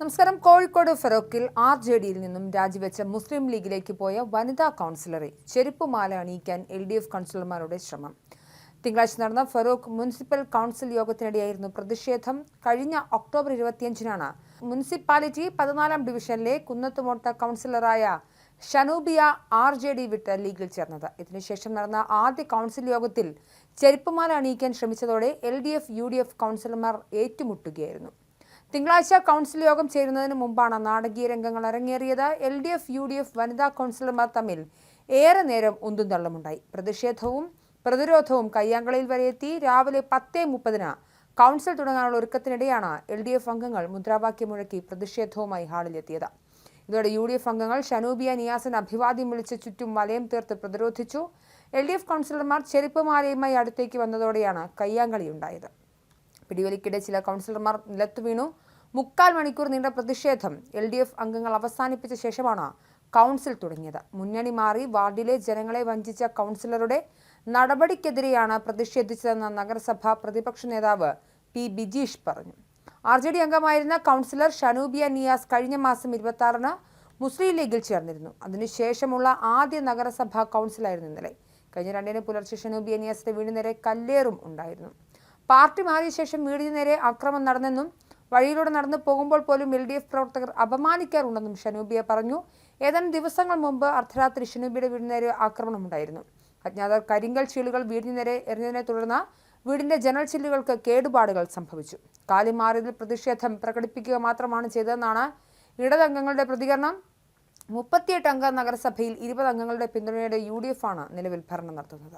നമസ്കാരം. Kozhikode ഫെറോക്കിൽ R J ഡിയിൽ നിന്നും രാജിവെച്ച മുസ്ലിം ലീഗിലേക്ക് പോയ വനിതാ കൗൺസിലറെ ചെരുപ്പുമാല അണിയിക്കാൻ എൽ ഡി എഫ് കൗൺസിലർമാരുടെ ശ്രമം. തിങ്കളാഴ്ച നടന്ന ഫറൂഖ് മുനിസിപ്പൽ കൗൺസിൽ യോഗത്തിനിടെയായിരുന്നു പ്രതിഷേധം. കഴിഞ്ഞ ഒക്ടോബർ ഇരുപത്തിയഞ്ചിനാണ് മുനിസിപ്പാലിറ്റി പതിനാലാം ഡിവിഷനിലെ കുന്നത്തുമോട്ട കൗൺസിലറായ ഷനൂബിയ ആർ ജെ ഡി വിട്ട് ലീഗിൽ ചേർന്നത്. ഇതിനുശേഷം നടന്ന ആദ്യ കൗൺസിൽ യോഗത്തിൽ ചെരുപ്പുമാല അണിയിക്കാൻ ശ്രമിച്ചതോടെ L D F U D F കൗൺസിലർമാർ ഏറ്റുമുട്ടുകയായിരുന്നു. തിങ്കളാഴ്ച കൗൺസിൽ യോഗം ചേരുന്നതിന് മുമ്പാണ് നാടകീയ രംഗങ്ങൾ അരങ്ങേറിയത്. L D F U D F വനിതാ കൗൺസിലർമാർ തമ്മിൽ ഏറെ നേരം ഉന്തും തള്ളുമുണ്ടായി പ്രതിഷേധവും പ്രതിരോധവും കയ്യാങ്കളിയിൽ വരെ എത്തി. രാവിലെ പത്തേ മുപ്പതിന് കൗൺസിൽ തുടങ്ങാനുള്ള ഒരുക്കത്തിനിടെയാണ് എൽ ഡി എഫ് അംഗങ്ങൾ മുദ്രാവാക്യം മുഴക്കി പ്രതിഷേധവുമായി ഹാളിലെത്തിയത്. ഇതോടെ യു ഡി എഫ് അംഗങ്ങൾ ഷനൂബിയ നിയാസിന് അഭിവാദ്യം വിളിച്ച് ചുറ്റും വലയം തീർത്ത് പ്രതിരോധിച്ചു. എൽ ഡി എഫ് കൗൺസിലർമാർ ചെരുപ്പുമാലയുമായി അടുത്തേക്ക് വന്നതോടെയാണ് കയ്യാങ്കളിയുണ്ടായത്. പിടിവലിക്കിടെ ചില കൗൺസിലർമാർ നിലത്തു വീണു. മുക്കാൽ മണിക്കൂർ നീണ്ട പ്രതിഷേധം എൽ ഡി എഫ് അംഗങ്ങൾ അവസാനിപ്പിച്ച ശേഷമാണ് കൗൺസിൽ തുടങ്ങിയത്. മുന്നണി മാറി വാർഡിലെ ജനങ്ങളെ വഞ്ചിച്ച കൗൺസിലറുടെ നടപടിക്കെതിരെയാണ് പ്രതിഷേധിച്ചതെന്ന് നഗരസഭ പ്രതിപക്ഷ നേതാവ് പി ബിജീഷ് പറഞ്ഞു. ആർ ജെ ഡി അംഗമായിരുന്ന കൗൺസിലർ ഷനൂബിയ നിയാസ് കഴിഞ്ഞ മാസം ഇരുപത്തി മുസ്ലിം ലീഗിൽ ചേർന്നിരുന്നു. അതിനുശേഷമുള്ള ആദ്യ നഗരസഭാ കൗൺസിലായിരുന്നു ഇന്നലെ. കഴിഞ്ഞ രണ്ടിന് പുലർച്ചെ ഷനൂബിയ നിയാസിന്റെ വീടിന് നേരെ കല്ലേറും ഉണ്ടായിരുന്നു. പാർട്ടി മാറിയ ശേഷം വീടിന് നേരെ അക്രമം നടന്നെന്നും വഴിയിലൂടെ നടന്നു പോകുമ്പോൾ പോലും എൽ ഡി എഫ് പ്രവർത്തകർ അപമാനിക്കാറുണ്ടെന്നും ഷനൂബിയ പറഞ്ഞു. ഏതാനും ദിവസങ്ങൾ മുമ്പ് അർദ്ധരാത്രി ഷനൂബിയുടെ വീടിന് നേരെ ആക്രമണമുണ്ടായിരുന്നു അജ്ഞാതർ കരിങ്കൽ ചീളുകൾ വീടിന് നേരെ എറിഞ്ഞതിനെ തുടർന്ന് വീടിന്റെ ജനൽ ചില്ലുകൾക്ക് കേടുപാടുകൾ സംഭവിച്ചു. കാലിമാറിയതിൽ പ്രതിഷേധം പ്രകടിപ്പിക്കുക മാത്രമാണ് ചെയ്തതെന്നാണ് ഇടതംഗങ്ങളുടെ പ്രതികരണം. മുപ്പത്തിയെട്ട് അംഗ നഗരസഭയിൽ ഇരുപത് അംഗങ്ങളുടെ പിന്തുണയോടെ യു ഡി എഫ് ആണ് നിലവിൽ ഭരണം നടത്തുന്നത്.